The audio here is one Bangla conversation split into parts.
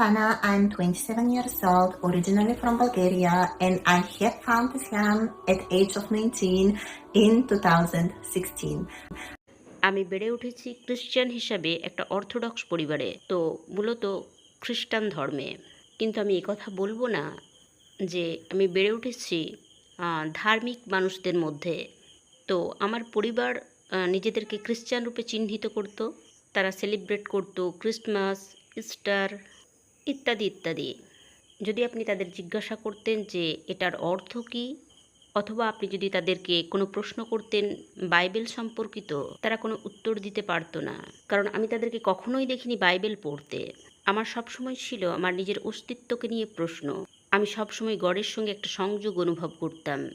Ivana. I'm 27 years old, originally from Bulgaria, and I have found Islam at age of 19 in 2016. আমি বেড়ে উঠেছি খ্রিশ্চান হিসাবে একটা অর্থোডক্স পরিবারে তো মূলত খ্রিস্টান ধর্মে কিন্তু আমি কথা বলব না যে আমি বেড়ে উঠেছি ধার্মিক মানুষদের মধ্যে তো আমার পরিবার নিজেদেরকে খ্রিস্টান রূপে চিহ্নিত করত তারা সেলিব্রেট করত ক্রিসমাস ইস্টার ইত্যাদি ইত্যাদি। যদি আপনি তাদের জিজ্ঞাসা করতেন যে এটার অর্থ কী, অথবা আপনি যদি তাদেরকে কোনো প্রশ্ন করতেন বাইবেল সম্পর্কিত, তারা কোনো উত্তর দিতে পারতো না। কারণ আমি তাদেরকে কখনোই দেখিনি বাইবেল পড়তে। আমার সবসময় ছিল আমার নিজের অস্তিত্বকে নিয়ে প্রশ্ন। আমি সবসময় গডের সঙ্গে একটা সংযোগ অনুভব করতাম।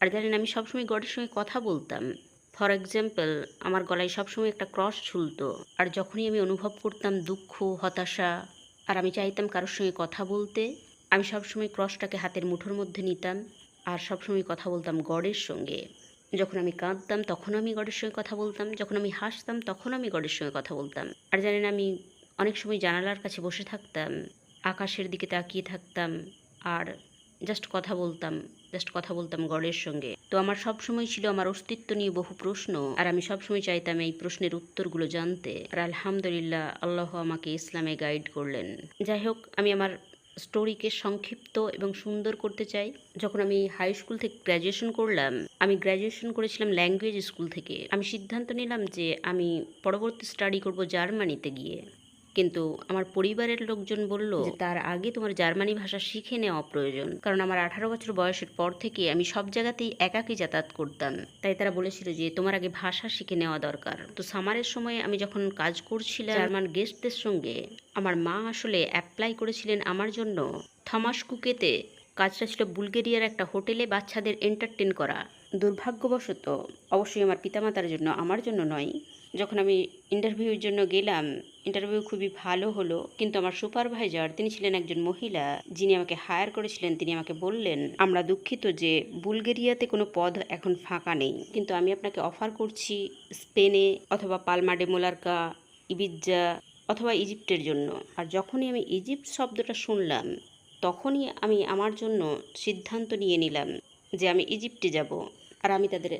আর জানেন, আমি সবসময় গডের সঙ্গে কথা বলতাম। ফর এক্সাম্পল, আমার গলায় সবসময় একটা ক্রস ঝুলতো। আর যখনই আমি অনুভব করতাম দুঃখ, হতাশা আর আমি চাইতাম কারোর সঙ্গে কথা বলতে। আমি সবসময় ক্রসটাকে হাতের মুঠোর মধ্যে নিতাম আর সবসময় কথা বলতাম গডের সঙ্গে। যখন আমি কাঁদতাম, তখন আমি গডের সঙ্গে কথা বলতাম। যখন আমি হাসতাম, তখন আমি গডের সঙ্গে কথা বলতাম। আর জানেন, আমি অনেক সময় জানালার কাছে বসে থাকতাম, আকাশের দিকে তাকিয়ে থাকতাম আর জাস্ট কথা বলতাম জাস্ট কথা বলতাম গডের সঙ্গে। তো আমার সব সময় ছিল আমার অস্তিত্ব নিয়ে বহু প্রশ্ন, আর আমি সবসময় চাইতাম এই প্রশ্নের উত্তরগুলো জানতে। আর আলহামদুলিল্লাহ আল্লাহ আমাকে ইসলামে গাইড করলেন। যাই হোক, আমি আমার স্টোরিকে সংক্ষিপ্ত এবং সুন্দর করতে চাই। যখন আমি হাই স্কুল থেকে গ্র্যাজুয়েশন করলাম, আমি গ্র্যাজুয়েশন করেছিলাম ল্যাঙ্গুয়েজ স্কুল থেকে। আমি সিদ্ধান্ত নিলাম যে আমি পরবর্তী স্টাডি করব জার্মানিতে গিয়ে। কিন্তু আমার পরিবারের লোকজন বলল যে তার আগে তোমার জার্মানি ভাষা শিখে নেওয়া প্রয়োজন। কারণ আমার আঠারো বছর বয়সের পর থেকে আমি সব জায়গাতেই একাকী যাতায়াত করতাম। তাই তারা বলেছিল যে তোমার আগে ভাষা শিখে নেওয়া দরকার। তো সামারের সময় আমি যখন কাজ করছিলাম জার্মান গেস্টদের সঙ্গে, আমার মা আসলে অ্যাপ্লাই করেছিলেন আমার জন্য থমাস কুকেতে। কাজটা ছিল বুলগেরিয়ার একটা হোটেলে বাচ্চাদের এন্টারটেন করা। দুর্ভাগ্যবশত, অবশ্যই আমার পিতামাতার জন্য, আমার জন্য নয়। যখন আমি ইন্টারভিউর জন্য গেলাম ইন্টারভিউ খুবই ভালো হলো। কিন্তু আমার সুপারভাইজার তিনি ছিলেন একজন মহিলা, যিনি আমাকে হায়ার করেছিলেন, তিনি আমাকে বললেন, আমরা দুঃখিত যে বুলগেরিয়াতে কোনো পদ এখন ফাঁকা নেই। কিন্তু আমি আপনাকে অফার করছি স্পেনে অথবা পালমা ডে মোলার্কা, ইবিজ্জা অথবা ইজিপ্টের জন্য। আর যখনই আমি ইজিপ্ট শব্দটা শুনলাম, তখনই আমি আমার জন্য সিদ্ধান্ত নিয়ে নিলাম যে আমি ইজিপ্টে যাব। আর আমি তাদের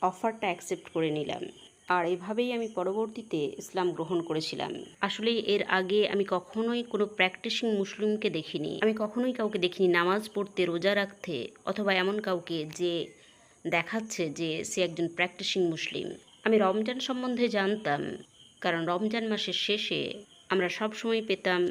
অফারটা অ্যাকসেপ্ট করে নিলাম। আর এভাবেই আমি পরবর্তীতে ইসলাম গ্রহণ করেছিলাম। আসলে এর আগে আমি কখনোই কোনো প্র্যাকটিসিং মুসলিমকে দেখিনি। আমি কখনোই কাউকে দেখিনি নামাজ পড়তে, রোজা রাখতে, অথবা এমন কাউকে যে দেখাচ্ছে যে সে একজন প্র্যাকটিসিং মুসলিম। আমি রমজান সম্বন্ধে জানতাম, কারণ রমজান মাসের শেষে আমরা সব সময় পেতাম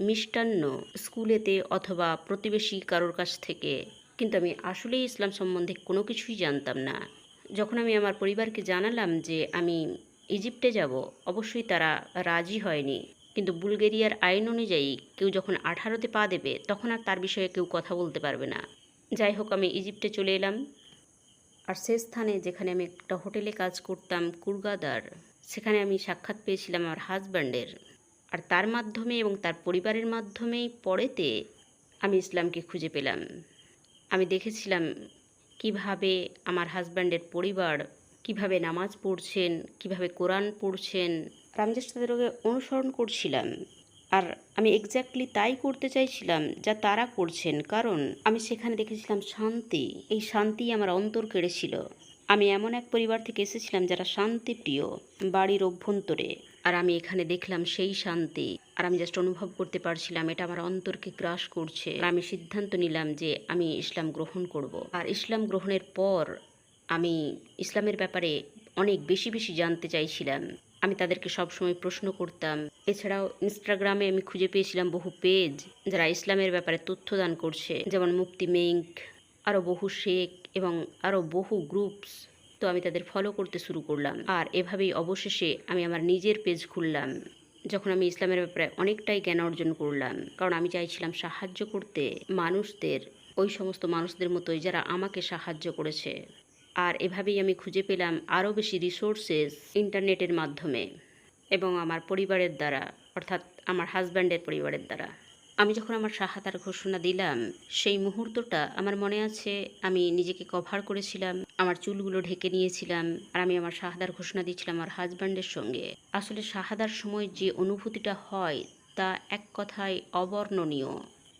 মিষ্টান্ন স্কুলেতে অথবা প্রতিবেশী কারোর কাছ থেকে। কিন্তু আমি আসলেই ইসলাম সম্বন্ধে কোনো কিছুই জানতাম না। যখন আমি আমার পরিবারকে জানালাম যে আমি ইজিপ্টে যাব, অবশ্যই তারা রাজি হয়নি। কিন্তু বুলগেরিয়ার আইন অনুযায়ী কেউ যখন আঠারোতে পা দেবে, তখন আর তার বিষয়ে কেউ কথা বলতে পারবে না। যাই হোক, আমি ইজিপ্টে চলে এলাম। আর সে স্থানে যেখানে আমি একটা হোটেলে কাজ করতাম, কুরগাদার, সেখানে আমি সাক্ষাৎ পেয়েছিলাম আমার হাজব্যান্ডের। আর তার মাধ্যমে এবং তার পরিবারের মাধ্যমেই পরেতে আমি ইসলামকে খুঁজে পেলাম। আমি দেখেছিলাম কীভাবে আমার হাজব্যান্ডের পরিবার কীভাবে নামাজ পড়ছেন, কীভাবে কোরআন পড়ছেন, আর আমি অনুসরণ করছিলাম, আর আমি এক্স্যাক্টলি তাই করতে চাইছিলাম যা তারা করছেন। কারণ আমি সেখানে দেখেছিলাম শান্তি, এই শান্তি আমার অন্তর কেড়েছিল। আমি এমন এক পরিবার থেকে এসেছিলাম যারা শান্তিপ্রিয় বাড়ির অভ্যন্তরে। আর আমি এখানে দেখলাম সেই শান্তি। আর আমি জাস্ট অনুভব করতে পারছিলাম, এটা আমার অন্তরকে গ্রাস করছে। আর আমি সিদ্ধান্ত নিলাম যে আমি ইসলাম গ্রহণ করব। আর ইসলাম গ্রহণের পর আমি ইসলামের ব্যাপারে অনেক বেশি বেশি জানতে চাইছিলাম। আমি তাদেরকে সবসময় প্রশ্ন করতাম। এছাড়াও ইনস্টাগ্রামে আমি খুঁজে পেয়েছিলাম বহু পেজ যারা ইসলামের ব্যাপারে তথ্য দান করছে। যেমন মুক্তি মেঙ্ক আরও বহু শেখ এবং আরও বহু গ্রুপস তো আমি তাদের ফলো করতে শুরু করলাম। আর এভাবেই অবশেষে আমি আমার নিজের পেজ খুললাম, যখন আমি ইসলামের ব্যাপারে অনেকটাই জ্ঞান অর্জন করলাম। কারণ আমি চাইছিলাম সাহায্য করতে মানুষদের, ওই সমস্ত মানুষদের মতোই যারা আমাকে সাহায্য করেছে। আর এভাবেই আমি খুঁজে পেলাম আরও বেশি রিসোর্সেস ইন্টারনেটের মাধ্যমে এবং আমার পরিবারের দ্বারা, অর্থাৎ আমার হাজব্যান্ডের পরিবারের দ্বারা। আমি যখন আমার সাহাতার ঘোষণা দিলাম, সেই মুহূর্তটা আমার মনে আছে, আমি নিজেকে কভার করেছিলাম, আমার চুলগুলো ঢেকে নিয়েছিলাম, আর আমি আমার শাহাদার ঘোষণা দিয়েছিলাম আমার হাজব্যান্ডের সঙ্গে। আসলে শাহাদার সময় যে অনুভূতিটা হয় তা তা এক কথায় অবর্ণনীয়।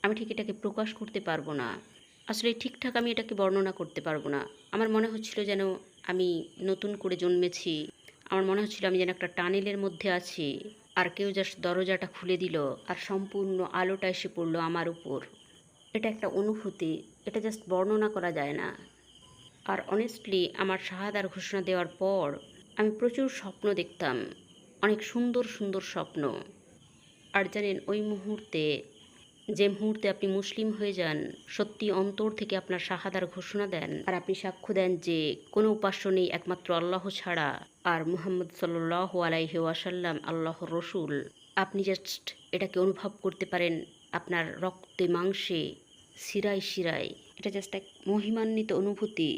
আমি ঠিক এটাকে প্রকাশ করতে পারব না। আসলে ঠিকঠাক আমি এটাকে বর্ণনা করতে পারব না। আমার মনে হচ্ছিল যেন আমি নতুন করে জন্মেছি। আমার মনে হচ্ছিল আমি যেন একটা টানেলের মধ্যে আছি। আর কেউ যা দরজাটা খুলে দিল আর সম্পূর্ণ আলোটা এসে পড়ল আমার উপর। এটা একটা অনুভূতি, এটা জাস্ট বর্ণনা করা যায় না। আর অনেস্টলি আমার শাহাদার ঘোষণা দেওয়ার পর আমি প্রচুর স্বপ্ন দেখতাম, অনেক সুন্দর সুন্দর স্বপ্ন। আর জানেন, ওই মুহূর্তে যে মুহূর্তে আপনি মুসলিম হয়ে যান, সত্যি অন্তর থেকে আপনার শাহাদার ঘোষণা দেন। আর আপনি সাক্ষ্য দেন যে, কোনো উপাস্য নেই একমাত্র আল্লাহ ছাড়া। আর মুহাম্মদ সাল্লাহ আলাইহি ওয়াসাল্লাম আল্লাহ রসুল। আপনি জাস্ট এটাকে অনুভব করতে পারেন, আপনার রক্তে মাংসে, শিরায় শিরায়। এটা জাস্ট এক মহিমান্বিত অনুভূতি।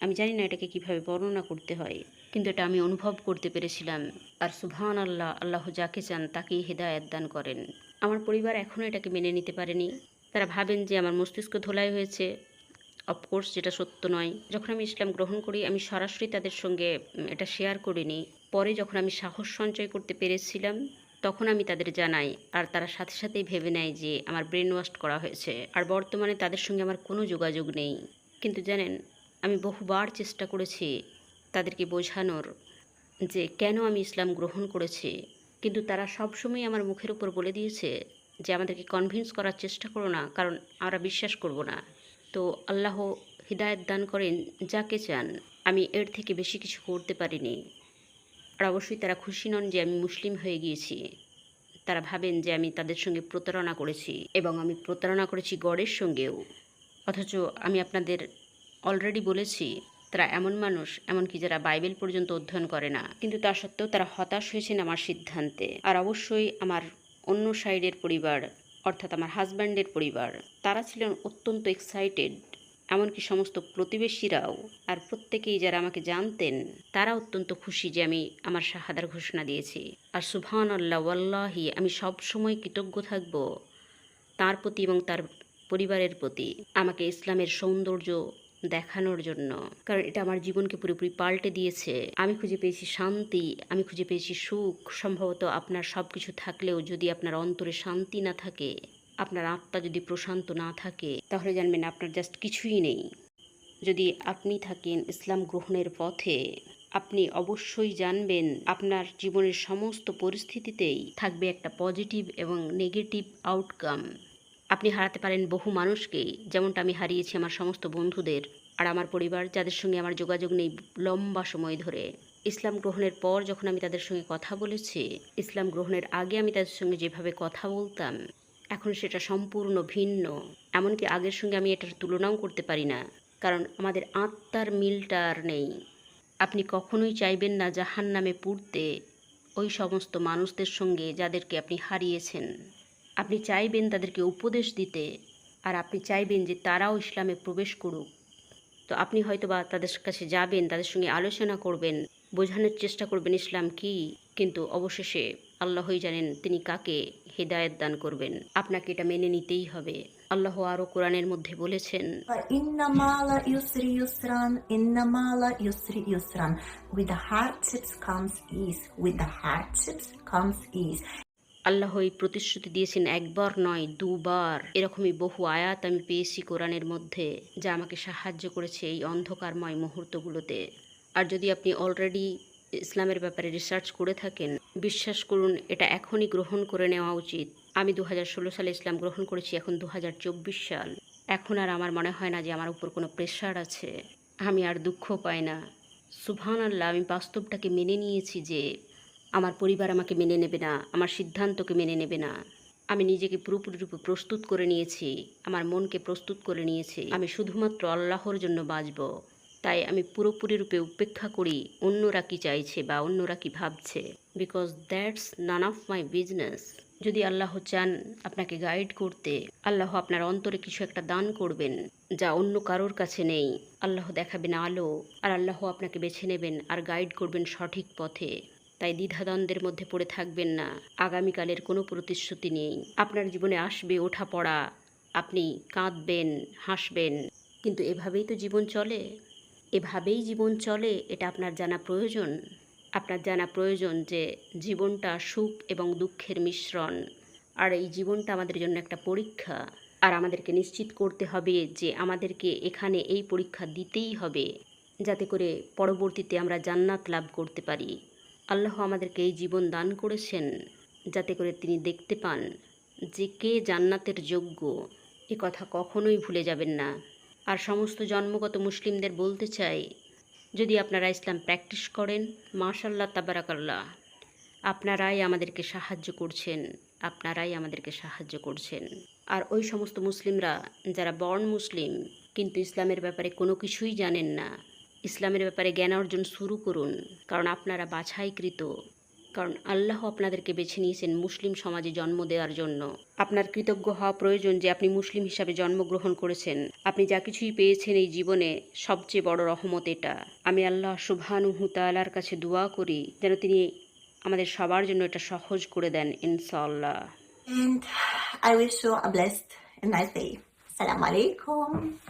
আমি জানি না এটাকে কীভাবে বর্ণনা করতে হয়, কিন্তু এটা আমি অনুভব করতে পেরেছিলাম। আর সুবহান আল্লাহ আল্লাহ যাকে চান তাকেই হেদায়ত দান করেন। আমার পরিবার এখনও এটাকে মেনে নিতে পারেনি। তারা ভাবেন যে আমার মস্তিষ্ক ধোলাই হয়েছে। অফকোর্স যেটা সত্য নয়। যখন আমি ইসলাম গ্রহণ করি, আমি সরাসরি তাদের সঙ্গে এটা শেয়ার করিনি। পরে যখন আমি সাহস সঞ্চয় করতে পেরেছিলাম, তখন আমি তাদের জানাই। আর তারা সাথে সাথেই ভেবে নেয় যে আমার ব্রেন ওয়াশ করা হয়েছে। আর বর্তমানে তাদের সঙ্গে আমার কোনো যোগাযোগ নেই। কিন্তু জানেন, আমি বহুবার চেষ্টা করেছি তাদেরকে বোঝানোর যে কেন আমি ইসলাম গ্রহণ করেছি। কিন্তু তারা সবসময় আমার মুখের উপর বলে দিয়েছে যে আমাদেরকে কনভিন্স করার চেষ্টা করো না, কারণ আমরা বিশ্বাস করব না। তো আল্লাহ হৃদায়ত দান করেন, যাকে চান, আমি এর থেকে বেশি কিছু করতে পারিনি। আর অবশ্যই তারা খুশি নন যে আমি মুসলিম হয়ে গিয়েছি। তারা ভাবেন যে আমি তাদের সঙ্গে প্রতারণা করেছি এবং আমি প্রতারণা করেছি গডের সঙ্গেও। অথচ আমি আপনাদের অলরেডি বলেছি তারা এমন মানুষ, এমনকি যারা বাইবেল পর্যন্ত অধ্যয়ন করে না। কিন্তু তা সত্ত্বেও তারা হতাশ হয়েছেন আমার সিদ্ধান্তে। আর অবশ্যই আমার অন্য সাইডের পরিবার, অর্থাৎ আমার হাজব্যান্ডের পরিবার, তারা ছিলেন অত্যন্ত এক্সাইটেড এমনকি সমস্ত প্রতিবেশীরাও, আর প্রত্যেকেই যারা আমাকে জানতেন, তারা অত্যন্ত খুশি যে আমি আমার শাহাদার ঘোষণা দিয়েছি। আর সুবহান আল্লাহ ওয়াল্লাহি, আমি সবসময় কৃতজ্ঞ থাকব তার প্রতি এবং তার পরিবারের প্রতি। আমাকে ইসলামের সৌন্দর্য দেখানোর জন্য। কারণ এটা আমার জীবনকে পুরোপুরি পাল্টে দিয়েছে। আমি খুঁজে পেয়েছি শান্তি, আমি খুঁজে পেয়েছি সুখ। সম্ভবত আপনার সব কিছু থাকলেও যদি আপনার অন্তরে শান্তি না থাকে, আপনার আত্মা যদি প্রশান্ত না থাকে, তাহলে জানবেন আপনার জাস্ট কিছুই নেই। যদি আপনি থাকেন ইসলাম গ্রহণের পথে, আপনি অবশ্যই জানবেন আপনার জীবনের সমস্ত পরিস্থিতিতেই থাকবে একটা পজিটিভ এবং নেগেটিভ আউটকাম আপনি হারাতে পারেন বহু মানুষকেই যেমনটা আমি হারিয়েছি আমার সমস্ত বন্ধুদের আর আমার পরিবার, যাদের সঙ্গে আমার যোগাযোগ নেই লম্বা সময় ধরে। ইসলাম গ্রহণের পর যখন আমি তাদের সঙ্গে কথা বলেছি, ইসলাম গ্রহণের আগে আমি তাদের সঙ্গে যেভাবে কথা বলতাম, এখন সেটা সম্পূর্ণ ভিন্ন। এমনকি আগের সঙ্গে আমি এটার তুলনাও করতে পারি না, কারণ আমাদের আত্মার মিলটা আর নেই। আপনি কখনোই চাইবেন না জাহান নামে পুড়তে ওই সমস্ত মানুষদের সঙ্গে যাদেরকে আপনি হারিয়েছেন। আপনি চাইবেন তাদেরকে উপদেশ দিতে, আর আপনি চাইবেন যে তারাও ইসলামে প্রবেশ করুক। তো আপনি হয়তোবা তাদের কাছে যাবেন, তাদের সঙ্গে আলোচনা করবেন, বোঝানোর চেষ্টা করবেন ইসলাম কি, কিন্তু অবশেষে আল্লাহই জানেন তিনি কাকে হেদায়ত দান করবেন। আপনাকে এটা মেনে নিতেই হবে। আল্লাহ আরও কোরআনের মধ্যে বলেছেন আল্লাহ এই প্রতিশ্রুতি দিয়েছেন, একবার নয়, দুবার। এরকমই বহু আয়াত আমি পেয়েছি কোরআনের মধ্যে, যা আমাকে সাহায্য করেছে এই অন্ধকারময় মুহূর্তগুলোতে। আর যদি আপনি অলরেডি ইসলামের ব্যাপারে রিসার্চ করে থাকেন, বিশ্বাস করুন, এটা এখনই গ্রহণ করে নেওয়া উচিত। আমি দু হাজার ষোলো সালে ইসলাম গ্রহণ করেছি, এখন দু হাজার চব্বিশ সাল। এখন আর আমার মনে হয় না যে আমার উপর কোনো প্রেশার আছে। আমি আর দুঃখ পাই না। সুভান আল্লাহ আমি বাস্তবটাকে মেনে নিয়েছি যে আমার পরিবার আমাকে মেনে নেবে না, আমার সিদ্ধান্তকে মেনে নেবে না। আমি নিজেকে পুরোপুরি রূপে প্রস্তুত করে নিয়েছি, আমার মনকে প্রস্তুত করে নিয়েছি। আমি শুধুমাত্র আল্লাহর জন্য বাঁচব। তাই আমি পুরোপুরি রূপে উপেক্ষা করি, অন্যরা কি চাইছে বা অন্যরা কি ভাবছে। Because that's none of my business যদি আল্লাহ চান আপনাকে গাইড করতে, আল্লাহ আপনার অন্তরে কিছু একটা দান করবেন, যা অন্য কারোর কাছে নেই। আল্লাহ দেখাবেন আলো, আর আল্লাহ আপনাকে বেছে নেবেন আর গাইড করবেন সঠিক পথে। তাই দ্বিধাদ্বন্দ্বের মধ্যে পড়ে থাকবেন না। আগামীকালের কোনো প্রতিশ্রুতি নেই। আপনার জীবনে আসবে ওঠা পড়া। আপনি কাঁদবেন, হাসবেন। কিন্তু এভাবেই তো জীবন চলে। এভাবেই জীবন চলে, এটা আপনার জানা প্রয়োজন। আপনার জানা প্রয়োজন যে জীবনটা সুখ এবং দুঃখের মিশ্রণ। আর এই জীবনটা আমাদের জন্য একটা পরীক্ষা। আর আমাদেরকে নিশ্চিত করতে হবে যে আমাদেরকে এখানে এই পরীক্ষা দিতেই হবে। যাতে করে পরবর্তীতে আমরা জান্নাত লাভ করতে পারি। আল্লাহ আমাদেরকে এই জীবন দান করেছেন যাতে করে তিনি দেখতে পান যে কে জান্নাতের যোগ্য। এ কথা কখনোই ভুলে যাবেন না। আর সমস্ত জন্মগত মুসলিমদের বলতে চাই, যদি আপনারা ইসলাম প্র্যাকটিস করেন মাশাল্লাহ তাবারাকাল্লাহ। আপনারাই আমাদেরকে সাহায্য করছেন, আপনারাই আমাদেরকে সাহায্য করছেন। আর ওই সমস্ত মুসলিমরা যারা বর্ণ মুসলিম, কিন্তু ইসলামের ব্যাপারে কোনো কিছুই জানেন না ইসলামের ব্যাপারে জ্ঞান অর্জন শুরু করুন, কারণ আপনারা বাছাইকৃত। কারণ আল্লাহ আপনাদেরকে বেছে নিয়েছেন মুসলিম সমাজে জন্ম দেওয়ার জন্য। আপনার কৃতজ্ঞ হওয়া প্রয়োজন যে আপনি মুসলিম হিসাবে জন্মগ্রহণ করেছেন। আপনি যা কিছুই পেয়েছেন এই জীবনে, সবচেয়ে বড় রহমত এটা। আমি আল্লাহ সুবহানুহু তাআলার কাছে দোয়া করি, যেন তিনি আমাদের সবার জন্য এটা সহজ করে দেন alaikum.